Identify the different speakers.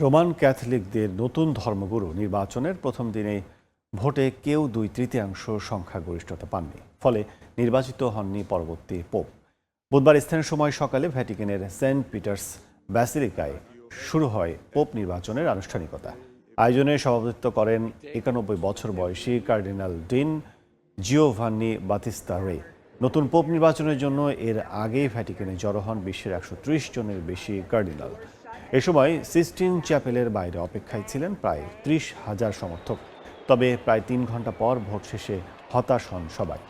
Speaker 1: Roman ক্যাথলিকদের নতুন ধর্মগুরু নির্বাচনের প্রথম দিনে ভোটে কেউ দুই তৃতীয়াংশ সংখ্যাগরিষ্ঠতা পাননি। ফলে নির্বাচিত হননি পরবর্তী পোপ। বুধবার স্থানীয় সময় সকালে ভ্যাটিকানের সেন্ট পিটার্স ব্যাসিলিকায় শুরু হয় পোপ নির্বাচনের আনুষ্ঠানিকতা। আয়োজনে সভাপতিত্ব করেন একানব্বই বছর বয়সী কার্ডিনাল ডিন জিওভান্নি বাতিস্তা রে। নতুন পোপ নির্বাচনের জন্য এর আগেই ভ্যাটিকানে জড়ো হন বিশ্বের একশো ত্রিশ জনের বেশি কার্ডিনাল। এ সময় সিস্টিন চ্যাপেলের বাইরে অপেক্ষায় ছিলেন প্রায় ত্রিশ হাজার সমর্থক। তবে প্রায় তিন ঘণ্টা পর ভোট শেষে হতাশ হন সবাই।